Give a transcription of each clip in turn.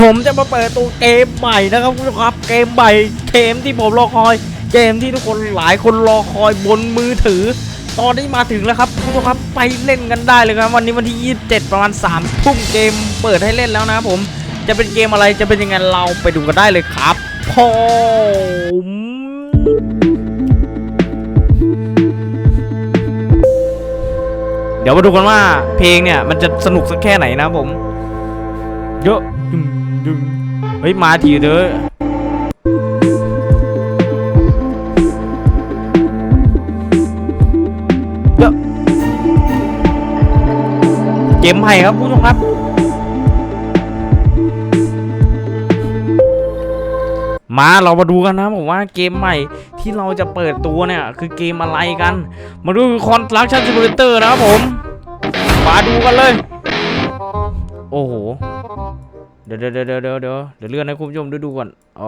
ผมจะมาเปิดตัวเกมใหม่นะครับคุณผู้ชมครับ เกมใหม่เกมที่ผมรอคอย เกมที่ทุกคนหลายคนรอคอยบนมือถือ ตอนนี้มาถึงแล้วครับคุณผู้ชมครับไปเล่นกันได้เลยครับ วันนี้วันที่ 27 ประมาณ3ทุ่มเกมเปิดให้เล่นแล้วนะครับผมจะเป็นเกมอะไรจะเป็นยังไงเราไปดูกันได้เลยครับผมเดี๋ยวมาดูกันว่าเพลงเนี่ย มันจะสนุกสักแค่ไหนนะผมเยอะ ดึงเฮ้ย มาทีเด้อเยอะเกมใหม่ครับผู้ชมครับ มาเรามาดูกันนะผมว่าเกมใหม่ที่เราจะเปิดตัวเนี่ย คือเกมอะไรกัน มาดูคอนสตรักชั่นซิมูเลเตอร์นะครับผม มาดูกันเลย โอ้โห ดี๋ยวเดี๋ยวเดี๋ยวเดี๋ยวเดี๋ยวเดี๋ยวเลื่อนให้คุณผู้ชมดูดูก่อนเอ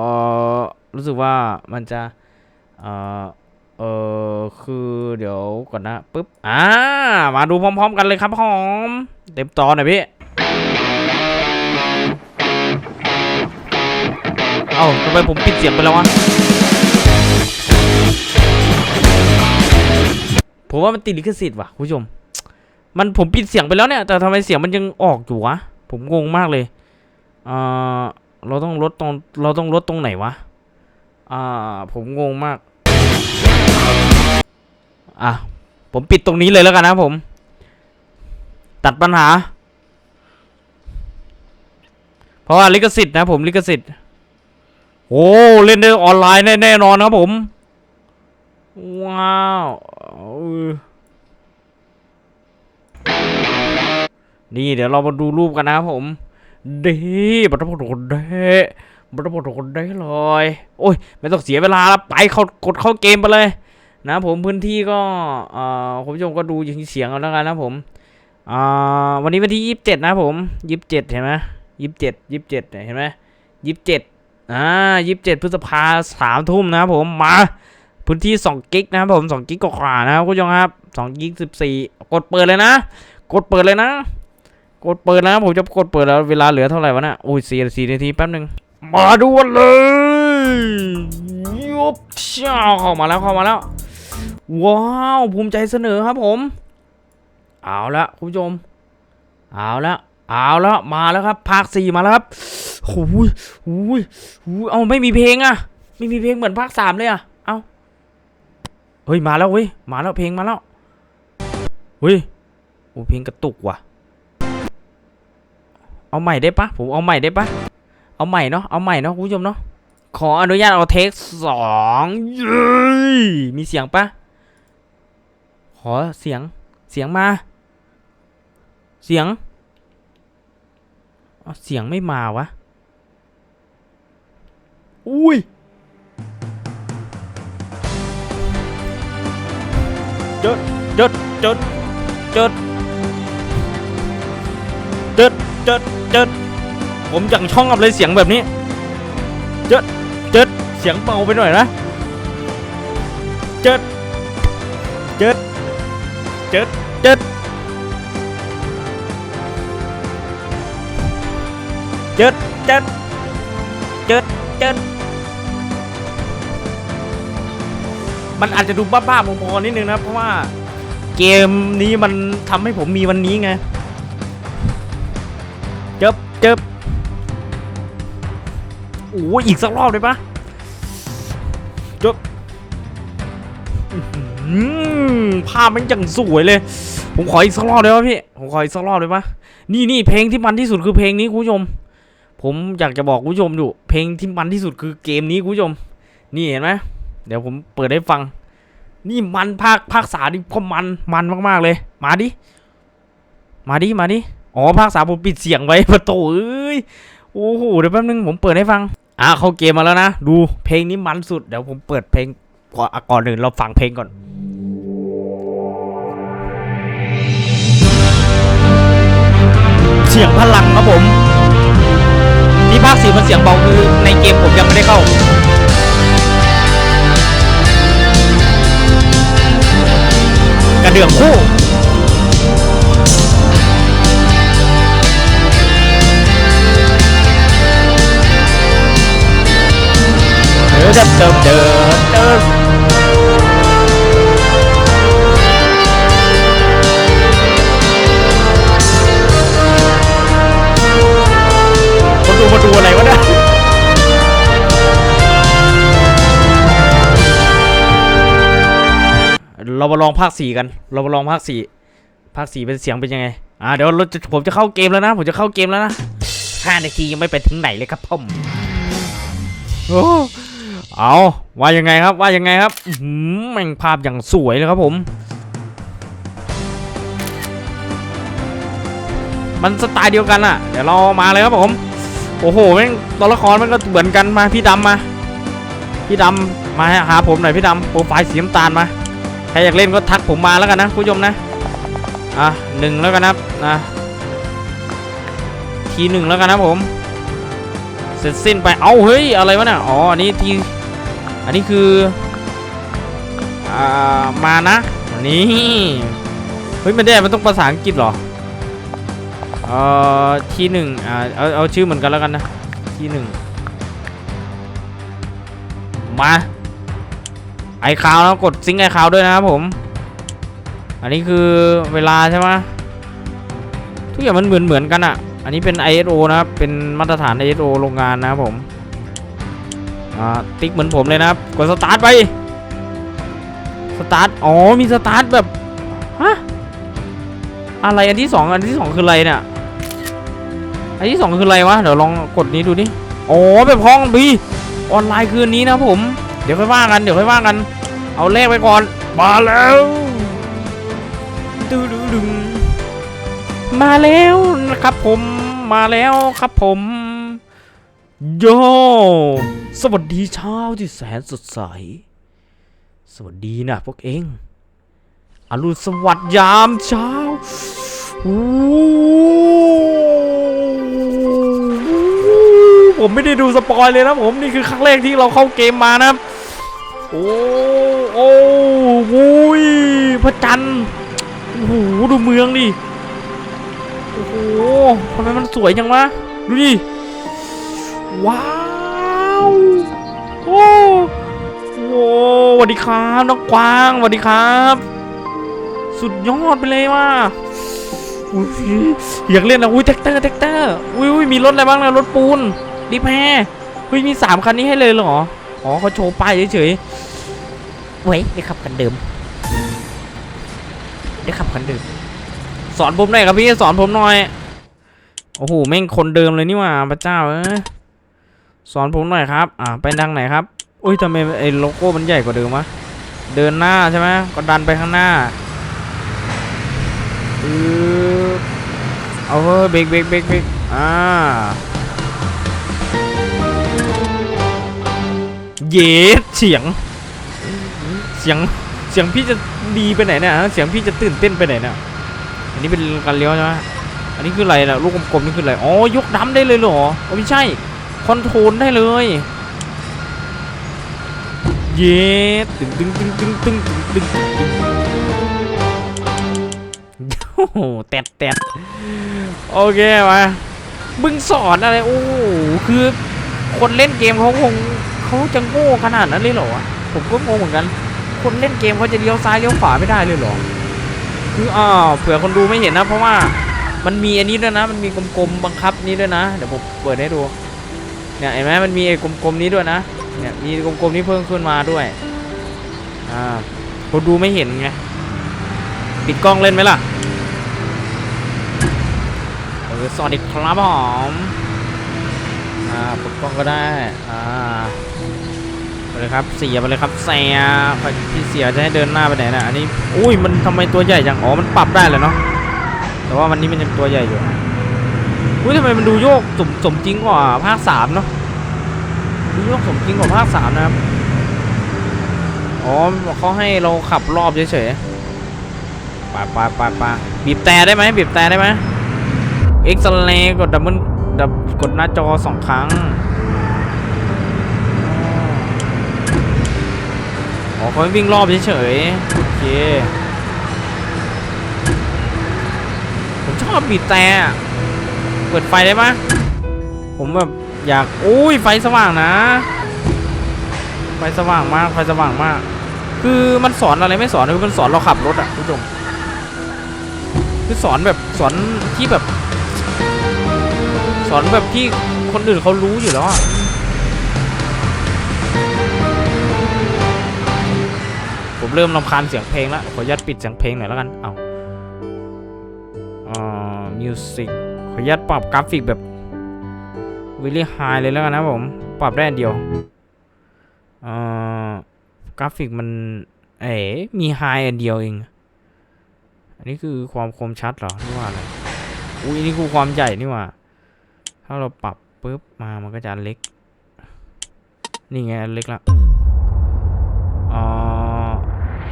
อรู้สึกว่ามันจะเออเออคือเดี๋ยวก่อนนะปึ๊บอ่ามาดูพร้อม ๆ กันเลยครับหอมเต็มจอนหน่อยพี่เอ้าทำไมผมปิดเสียงไปแล้ววะผมว่ามันติดลิขสิทธิ์ว่ะคุณผู้ชม มันผมปิดเสียงไปแล้วเนี่ย แต่ทำไมเสียงมันยังออกอยู่วะ ผมงงมากเลย อ่าเราต้องลดตรงเราต้องลดตรงไหนวะ อ่า ผมงงมาก อะ ผมปิดตรงนี้เลยแล้วกันนะผม ตัดปัญหา เพราะว่าลิขสิทธิ์นะผมลิขสิทธิ์ โอ้เล่นได้ออนไลน์แน่แน่นอนครับผม ว้าวนี่เดี๋ยวเรามาดูรูปกันนะครับผม ดีบัตรพอดคนได้บัตรพอดคนได้เลย โอ้ย ไม่ต้องเสียเวลาแล้วไปเขากดเข้าเกมไปเลย นะผมพื้นที่ก็เอ่อคุณผู้ชมก็ดูย่างเสียงเอาแล้วกันนะผมอ่าวันนี้วันที่ยี่สิบเจ็ดนะผมยี่สิบเจ็ดเห็นไหมยี่สิบเจ็ดยี่สิบเจ็ดเห็นไหมยี่สิบเจ็ดอ่ายี่สิบเจ็ดพฤษภาสามทุ่มนะครับผมมาพื้นที่สองกิกนะครับผมสองกิกกว่าๆนะครับคุณผู้ชมครับสองกิกสิบสี่กดเปิดเลยนะ กดเปิดเลยนะ กดเปิดนะผมจะกดเปิดแล้วเวลาเหลือเท่าไหร่วะน่ะโอ้ยสี่สี่นาทีแป๊บหนึงมาดูกันเลยยุบช่าเข้ามาแล้วเข้ามาแล้ว ว้าวภูมิใจเสนอครับผม เอาละคุณผู้ชม เอาละเอาละมาแล้วครับภาคสี่มาแล้วครับหูยหูยหูยเอาไม่มีเพลงอะไม่มีเพลงเหมือนภาคสามเลยอะเอาเฮ้ยมาแล้วเว้ยมาแล้วเพลงมาแล้วเฮ้ยโอ้เพลงกระตุกว่ะ เอาใหม่ได้ปะผมเอาใหม่ได้ปะเอาใหม่เนาะเอาใหม่เนาะคุณผู้ชมเนาะขออนุญาตเอาเทคสองเย้มีเสียงปะขอเสียงเสียงมา เสียงเสียงไม่มาวะ อุ้ยจดจดจดจด เจิดเจิดเจิดผมจังช่องกับเลยเสียงแบบนี้ เจิดเจิดเสียงเบาไปหน่อยนะ เจิดเจิดเจิดเจิดเจิดเจิดเจิดเจิดมันอาจจะดูบ้าๆมอๆนิดนึงนะ เพราะว่าเกมนี้มันทำให้ผมมีวันนี้ไง โอ้ยอีกสักรอบเลยปะเจ็บภาพมันจังสวยเลย ผมขออีกสักรอบเลยวะพี่ ผมขออีกสักรอบเลยปะนี่นี่เพลงที่มันที่สุดคือเพลงนี้คุณผู้ชม ผมอยากจะบอกคุณผู้ชมอยู่ เพลงที่มันที่สุดคือเกมนี้คุณผู้ชม นี่เห็นไหมเดี๋ยวผมเปิดให้ฟัง นี่มันภาคภาคสาดิก็มันมันมากๆเลย มาดิ มาดิ มาดิ อ๋อภาคสาผมปิดเสียงไว้ประตูเอ้ย โอ้โห เดี๋ยวแป๊บนึงผมเปิดให้ฟัง อะเข้าเกมมาแล้วนะ ดูเพลงนี้มันสุด เดี๋ยวผมเปิดเพลงก่อนอะก่อนอื่นเราฟังเพลงก่อนเสียงพลังครับผมที่ภาคสี่มันเสียงเบาคือในเกมผมยังไม่ได้เข้ากระเดื่องคู่ เดินเดินเดินเดินคนดูมาดูอะไรวะเนี่ยเรามาลองภาคสี่กัน เรามาลองภาคสี่ภาคสี่เป็นเสียงเป็นยังไง อ่าเดี๋ยวเราจะผมจะเข้าเกมแล้วนะ ผมจะเข้าเกมแล้วนะห้านาทียังไม่ไปถึงไหนเลยครับผมโอ้ เอาว่ายังไงครับว่ายังไงครับหือแม่งภาพอย่างสวยเลยครับผม มันสไตล์เดียวกันอะเดี๋ยวเรามาเลยครับผม โอ้โหแม่งตัวละครมันก็เหมือนกันมาพี่ดำมา พี่ดำมาหาผมหน่อยพี่ดำโปรไฟล์สีน้ำตาลมาใครอยากเล่นก็ทักผมมาแล้วกันนะคุณผู้ชมนะอะหนึ่งแล้วกันนะครับนะทีหนึ่งแล้วกันนะผม เสร็จสิ้นไป เอ้าเฮ้ย อะไรวะเนี่ย อ๋ออันนี้ที อันนี้คืออ่ามานะนี่เฮ้ยมันได้มันต้องภาษาอังกฤษเหรอเอ่อทีหนึ่งอ่าเอาเอาชื่อเหมือนกันแล้วกันนะทีหนึ่งมาไอคาวแล้วกดซิงไอคาวด้วยนะครับผม อันนี้คือเวลาใช่ไหมทุกอย่างมันเหมือนเหมือนกันอะ่ะ อันนี้เป็น ISO นะครับเป็นมาตรฐาน ISO โรงงานนะครับผม อ่าติ๊กเหมือนผมเลยนะครับกดสตาร์ทไปสตาร์ทอ๋อมีสตาร์ทแบบฮะอะไรอันที่สองอันที่สองคืออะไรเนี่ยอันที่สองคืออะไรวะเดี๋ยวลองกดนี้ดูดิอ๋อแบบห้องบีออนไลน์คืนนี้นะผม เดี๋ยวค่อยว่ากันเดี๋ยวค่อยว่ากัน เอาเลขไปก่อนมาแล้วดูดูดึงมาแล้วนะครับผมมาแล้วครับผม โย สวัสดีเช้าที่แสนสดใส สวัสดีนะพวกเองอรุณสวัสดิ์ยามเช้าผมไม่ได้ดูสปอยเลยนะผมนี่คือครั้งแรกที่เราเข้าเกมมานะครับโอ้โอ้โว้ยพระจันทร์โอ้โหดูเมืองดิโอ้โหทำไมมันสวยจังวะดูดิ ว้าวโอ้โหสวัสดีครับน้องกวางสวัสดีครับ สุดยอดไปเลยว่ะอยอยากเล่นนะอุ้ยแท็กเตอร์แท็กเตอร์อุ้ยอุ้ยมีรถอะไรบ้างนะรถปูนดิแพเฮ้ยมีสามคันนี้ให้เลยเหรออ๋อเขาโชว์ป้ายเฉยๆเว้ยได้ขับคันเดิมได้ขับคันเดิม สอนผมหน่อยครับพี่สอนผมหน่อยโอ้โหแม่งคนเดิมเลยนี่ว่าพระเจ้าเอ้ สอนผมหน่อยครับ อ่า ไปทางไหนครับ อุ้ยทำไมไอ้โลโก้มันใหญ่กว่าเดิมวะ เดินหน้าใช่ไหมก็ดันไปข้างหน้าอือเอาเฮ้ยเบรกเบรกเบรกเบรกอ่า เย็ดเสียง เสียง เสียงพี่จะดีไปไหนเนี่ยฮะเสียงพี่จะตื่นเต้นไปไหนเนี่ย อันนี้เป็นการเลี้ยวใช่ไหมอันนี้คืออะไรนะลูกกลมๆนี่คืออะไร อ๋อ ยกดัมได้เลยเหรอโอ้ไม่ใช่ คอนโทรลได้เลย เย้ตึงตึงตึงตึงตึงตึงตึงโอ้โหแตดแตดโอเคมามึงสอนอะไร โอ้คือคนเล่นเกมเขาคงเขาจะโง่ขนาดนั้นเลยเหรอ ผมก็งงเหมือนกัน คนเล่นเกมเขาจะเลี้ยวซ้ายเลี้ยวขวาไม่ได้เลยเหรอ คืออ่าเผื่อคนดูไม่เห็นนะ เพราะว่ามันมีอันนี้ด้วยนะ มันมีกลมๆบังคับนี้ด้วยนะ เดี๋ยวผมเปิดให้ดู เนี่ยเห็นไหมมันมีไอ้กลมๆนี้ด้วยนะเนี่ยมีกลมๆนี้เพิ่มขึ้นมาด้วยอ่าคนดูไม่เห็นไงปิดกล้องเล่นไหมล่ะเออสวัสดีครับผมอ่าปิดกล้องก็ได้อ่าไปเลยครับเสียไปเลยครับเสียพี่เสียจะให้เดินหน้าไปไหนนะอันนี้อุ้ยมันทำไมตัวใหญ่จังอ๋อมันปรับได้เลยเนาะแต่ว่าวันนี้มันยังตัวใหญ่อยู่ อุ้ยทำไมมันดูโยกสมสมจริงกว่าภาคสามเนาะดูโยกสมจริงกว่าภาคสามนะครับอ๋อเขาให้เราขับรอบเฉยๆปไปไปไปบีบแต่ได้ไหมบีบแต่ได้ไหมเอ็กซ์เลกดดับเบิลดับกดหน้าจอสองครั้งอ๋อเขาวิ่งรอบเฉยๆโอเคผมชอบบีบแต่ เปิดไฟได้ปะผมแบบอยากอุ้ยไฟสว่างนะ ไฟสว่างมากไฟสว่างมาก คือมันสอนอะไรไม่สอนคือมันสอนเราขับรถอะคุณผู้ชมคือสอนแบบสอนที่แบบ สอนแบบที่คนอื่นเขารู้อยู่แล้วอะผมเริ่มรำคาญเสียงเพลงแล้วขออนุญาตปิดเสียงเพลงหน่อยแล้วกันเอาอ่ามิวสิก ขออนุญาตปรับกราฟิกแบบวิลลี่ไฮเลยแล้วกันนะผม ปรับได้อันเดียวอ่ากราฟิกมัน เอ๋มีไฮอันเดียวเอง อันนี้คือความคมชัดเหรอหรือว่าอะไร อุ้ยนี่คือความใหญ่นี่ว่า ถ้าเราปรับปุ๊บมามันก็จะเล็ก นี่ไงเล็กละอ๋อ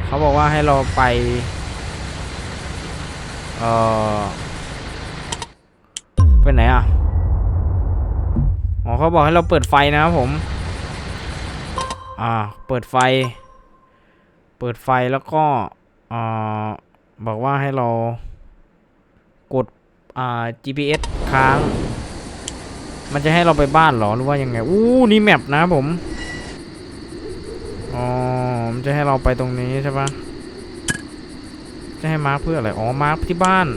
เขาบอกว่าให้เราไป เอ่อ ไปไหนอะอ๋อเขาบอกให้เราเปิดไฟนะครับผม อ่า เปิดไฟ เปิดไฟแล้วก็ อ่า บอกว่าให้เรา กด อ่า GPS ค้าง มันจะให้เราไปบ้านเหรอหรือว่ายังไง อู้นี่แมปนะครับผม อ๋อ มันจะให้เราไปตรงนี้ใช่ปะจะให้มาร์คเพื่ออะไร อ๋อ มาร์คที่บ้าน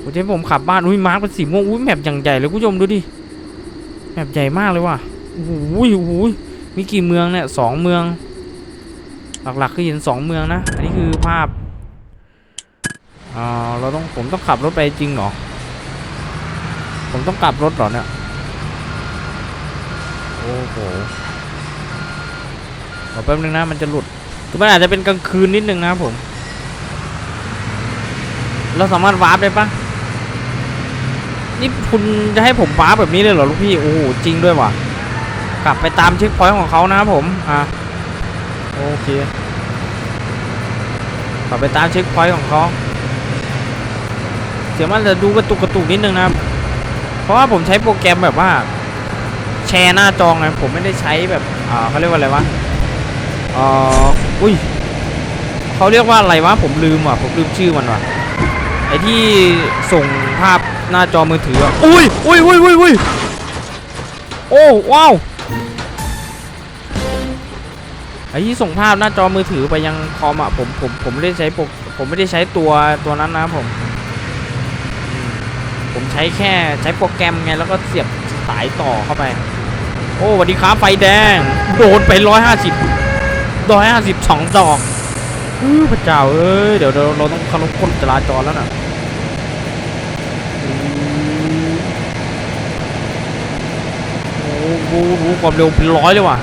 โอ้จะให้ผมขับบ้านอุ้ยมาร์คเป็นสีม่วงอุ้ยแมปอย่างใหญ่เลยคุณผู้ชมดูดิแมปใหญ่มากเลยว่ะโอ้โหโอ้โหมีกี่เมืองเนี่ยสองเมือง หลักๆคือเห็นสองเมืองนะ อันนี้คือภาพอ่าเราต้องผมต้องขับรถไปจริงเหรอผมต้องกลับรถเหรอเนี่ยโอ้โหขอแป๊บนึงนะมันจะหลุดคือมันอาจจะเป็นกลางคืนนิดนึงนะผม เราสามารถวาร์ปได้ปะ นี่คุณจะให้ผมวาแบบนี้เลยเหรอลูกพี่ โอ้โหจริงด้วยว่ะ กลับไปตามเช็คพอยต์ของเขานะครับผม อะ โอเค กลับไปตามเช็คพอยต์ของเขาเสียมันจะดูกระตุกกระตุกนิดนึงนะครับ เพราะว่าผมใช้โปรแกรมแบบว่า แชร์หน้าจอไงผมไม่ได้ใช้แบบ อ่าเขาเรียกว่าอะไรวะเอ่ออุ้ยเขาเรียกว่าอะไรวะผมลืมอะผมลืมชื่อมันว่ะไอที่ส่งภาพ หน้าจอมือถืออะอุ้ยอุ้ยอุ้ยอุ้ยอุ้ยโอ้ว้าวไอ้ที่ส่งภาพหน้าจอมือถือไปยังคอมอะผมผมผมไม่ได้ใช้โปรผมไม่ได้ใช้ตัวตัวนั้นนะผมผมใช้แค่ใช้โปรแกรมไงแล้วก็เสียบสายต่อเข้าไป โอ้สวัสดีครับไฟแดง โดนไปร้อยห้าสิบร้อยห้าสิบสองดอกอือพระเจ้าเอ้ยเดี๋ยวเราเราต้องเคารพกฎจราจรแล้วนะ โอ้โหความเร็วเป็นร้อยเลยว่ะ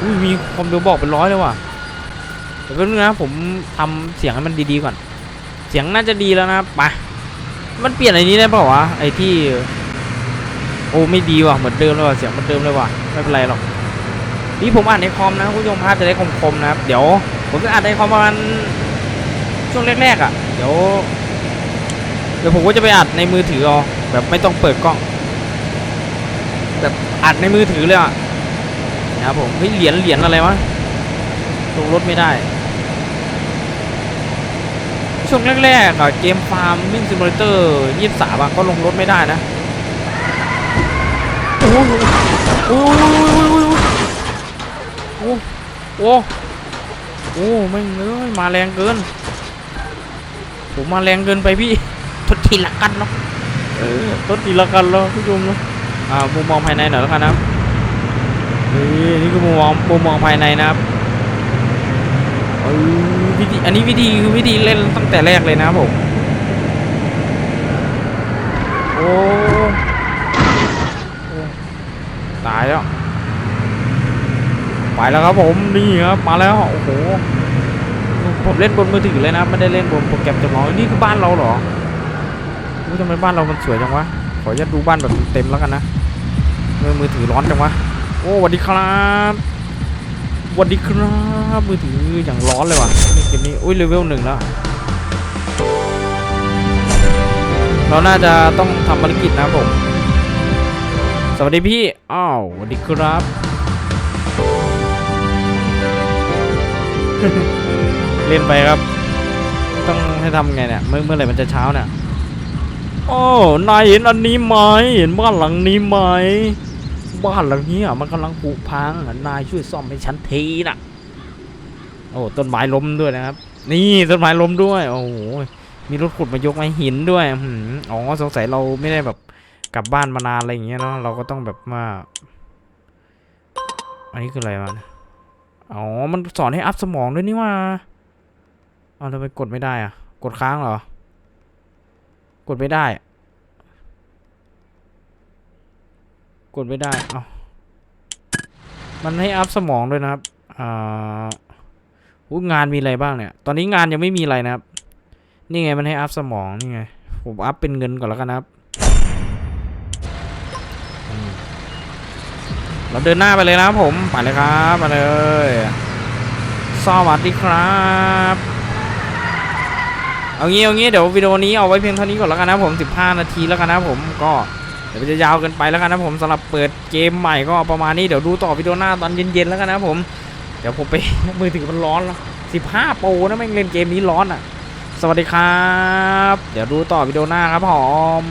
อุ้ยมีความเร็วบอกเป็นร้อยเลยว่ะเดี๋ยวแป๊บนึงนะผมทำเสียงให้มันดีๆก่อน เสียงน่าจะดีแล้วนะครับไปมันเปลี่ยนไอ้นี้ได้เปล่าวะไอ้ที่ โอ้ไม่ดีว่ะเหมือนเดิมเลยว่ะเสียงเหมือนเดิมเลยว่ะไม่เป็นไรหรอกนี่ผมอ่านในคอมนะคุณผู้ชมภาพจะได้คมๆนะครับ เดี๋ยว ผมจะอ่านในคอมประมาณช่วงแรกๆอะ เดี๋ยว ดี๋ยวผมก็จะไปอัดในมือถือเอาแบบไม่ต้องเปิดกล้อง แบบอัดในมือถือเลยอะนะครับผมเฮ้ยเหรียญเหรียญอะไรวะลงรถไม่ได้ ช่วงแรกๆอะเกมฟาร์มวิ่งซิมูเลเตอร์ยี่สิบสามก็ลงรถไม่ได้นะโอ้โหโอ้โหโอ้โหโอ้โหไม่งเอ้ยมาแรงเกินผมมาแรงเกินไปพี่ ทดทีละกันเนาะเออทดทีละกันแล้วผู้ชมเนาะอ่ามุมมองภายในหน่อยแล้วกันนะนี่นี่คือมุมมองมุมมองภายในนะครับเออวิธีอันนี้วิธีคือวิธีเล่นตั้งแต่แรกเลยนะครับผมโอ้ตายแล้วไปแล้วครับผมนี่ครับมาแล้วโอ้โหผมเล่นบนมือถือเลยนะไม่ได้เล่นบนโปรแกรมจำลองนี่คือบ้านเราเหรอ ทำไมบ้านเรามันสวยจังวะ ขออนุญาตดูบ้านแบบเต็มแล้วกันนะมือมือถือร้อนจังวะ โอ้สวัสดีครับสวัสดีครับมือถืออย่างร้อนเลยว่ะนี่เกมนี้อุ้ยเลเวลหนึ่งแล้ว เราน่าจะต้องทำภารกิจนะผม สวัสดีพี่ อ้าวสวัสดีครับ เล่นไปครับ ต้องให้ทำไงเนี่ย เมื่อเมื่อไหร่มันจะเช้าเนี่ย โอ้นายเห็นอันนี้ไหมเห็นบ้านหลังนี้ไหมบ้านหลังนี้ยมันกำลังผุพังนายช่วยซ่อมให้ฉันทีนะโอ้ต้นไม้ล้มด้วยนะครับ นี่ต้นไม้ล้มด้วย โอ้โหมีรถขุดมายกไม้หินด้วยอืมอ๋อสงสัยเราไม่ได้แบบกลับบ้านมานานอะไรอย่างเงี้ยเนาะเราก็ต้องแบบมาอันนี้คืออะไรวะเนี่ยอ๋อมันสอนให้อัพสมองด้วยนี่ว่าเอาทำไมกดไม่ได้อะกดค้างเหรอ กดไม่ได้ กดไม่ได้ เอามันให้อัพสมองด้วยนะครับ อ่าอุ๊ยงานมีอะไรบ้างเนี่ย ตอนนี้งานยังไม่มีอะไรนะครับ นี่ไงมันให้อัพสมองนี่ไง ผมอัพเป็นเงินก่อนแล้วกันนะครับ เราเดินหน้าไปเลยนะครับผม ไปเลยครับ มาเลยสวัสดีครับ เอางี้เอางี้เดี๋ยววิดีโอนี้เอาไว้เพียงเท่านี้ก่อนแล้วกันนะผม 15 นาทีแล้วกันนะผมก็เดี๋ยวมันจะยาวเกินไปแล้วกันนะผมสำหรับเปิดเกมใหม่ก็ประมาณนี้เดี๋ยวดูต่อวิดีโอหน้าตอนเย็นๆแล้วกันนะผมเดี๋ยวผมไปมือถือมันร้อนแล้ว15 โปรนะแม่งเล่นเกมนี้ร้อนอะ สวัสดีครับ เดี๋ยวดูต่อวิดีโอหน้าครับผม